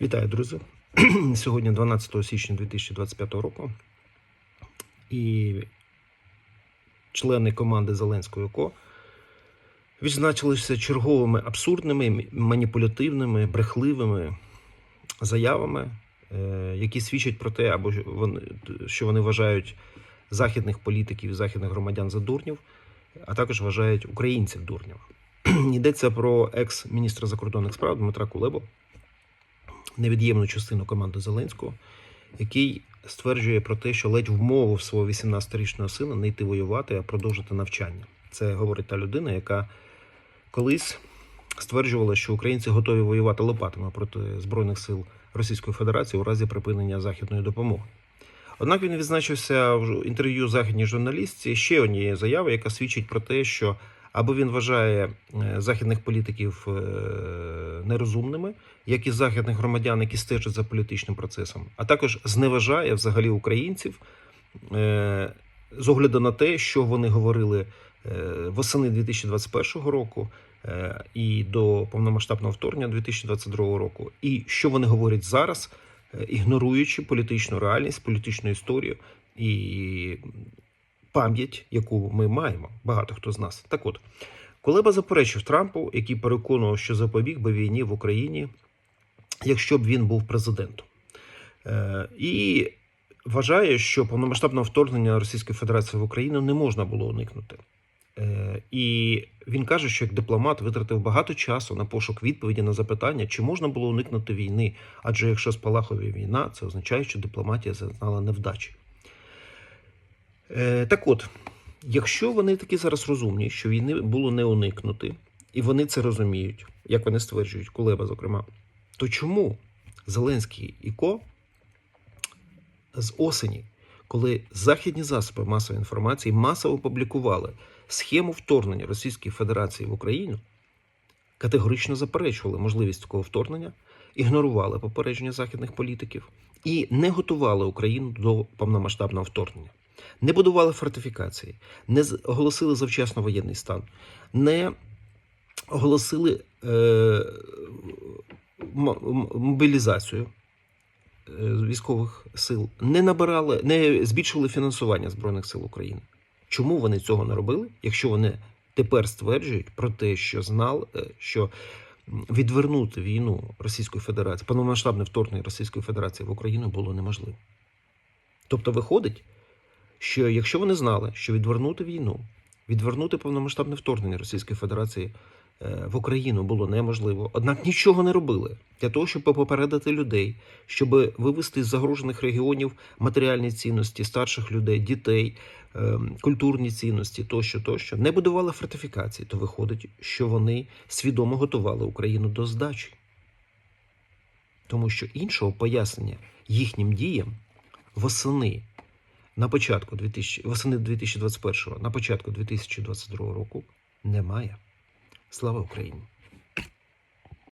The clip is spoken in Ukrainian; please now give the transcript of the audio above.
Вітаю, друзі! Сьогодні 12 січня 2025 року. І члени команди Зеленського КО відзначилися черговими абсурдними, маніпулятивними, брехливими заявами, е, які свідчать про те, або що вони вважають західних політиків західних громадян за дурнів, а також вважають українців дурнів. Йдеться про екс-міністра закордонних справ Дмитра Кулебу, невід'ємну частину команди Зеленського, який стверджує про те, що ледь вмовив свого 18-річного сина не йти воювати, а продовжити навчання. Це говорить та людина, яка колись стверджувала, що українці готові воювати лопатами проти збройних сил Російської Федерації у разі припинення західної допомоги. Однак він відзначився в інтерв'ю західній журналістці ще однією заявою, яка свідчить про те, що або він вважає е, західних політиків е, нерозумними, як і західних громадян, які стежать за політичним процесом, а також зневажає взагалі українців е, з огляду на те, що вони говорили е, восени 2021 року е, і до повномасштабного вторгнення 2022 року, і що вони говорять зараз, ігноруючи політичну реальність, політичну історію і пам'ять, яку ми маємо, багато хто з нас. Так от, Кулеба заперечив Трампу, який переконував, що запобіг би війні в Україні, якщо б він був президентом. Е, І вважає, що повномасштабного вторгнення Російської Федерації в Україну не можна було уникнути. Е, І він каже, що як дипломат витратив багато часу на пошук відповіді на запитання, чи можна було уникнути війни, адже якщо спалахує війна, це означає, що дипломатія зазнала невдачі. Е, Так от, якщо вони такі зараз розумні, що війни було не уникнути, і вони це розуміють, як вони стверджують, Кулеба, зокрема, то чому Зеленський і Ко з осені, коли західні засоби масової інформації масово публікували схему вторгнення Російської Федерації в Україну, категорично заперечували можливість такого вторгнення, ігнорували попередження західних політиків і не готували Україну до повномасштабного вторгнення, не будували фортифікації, не оголосили завчасно воєнний стан, не оголосили е, мобілізацію е, військових сил, не набирали, не збільшували фінансування Збройних сил України. Чому вони цього не робили, якщо вони тепер стверджують про те, що знали, е, що відвернути війну Російської Федерації, повномасштабне вторгнення Російської Федерації в Україну було неможливо. Тобто виходить, що якщо вони знали, що відвернути війну, відвернути повномасштабне вторгнення Російської Федерації е, в Україну було неможливо, однак нічого не робили для того, щоб попередити людей, щоб вивести з загрожених регіонів матеріальні цінності старших людей, дітей, е, культурні цінності тощо, тощо, не будували фортифікації, то виходить, що вони свідомо готували Україну до здачі. Тому що іншого пояснення їхнім діям восени на початку 2000, восени 2021, на початку 2022 року немає. Слава Україні!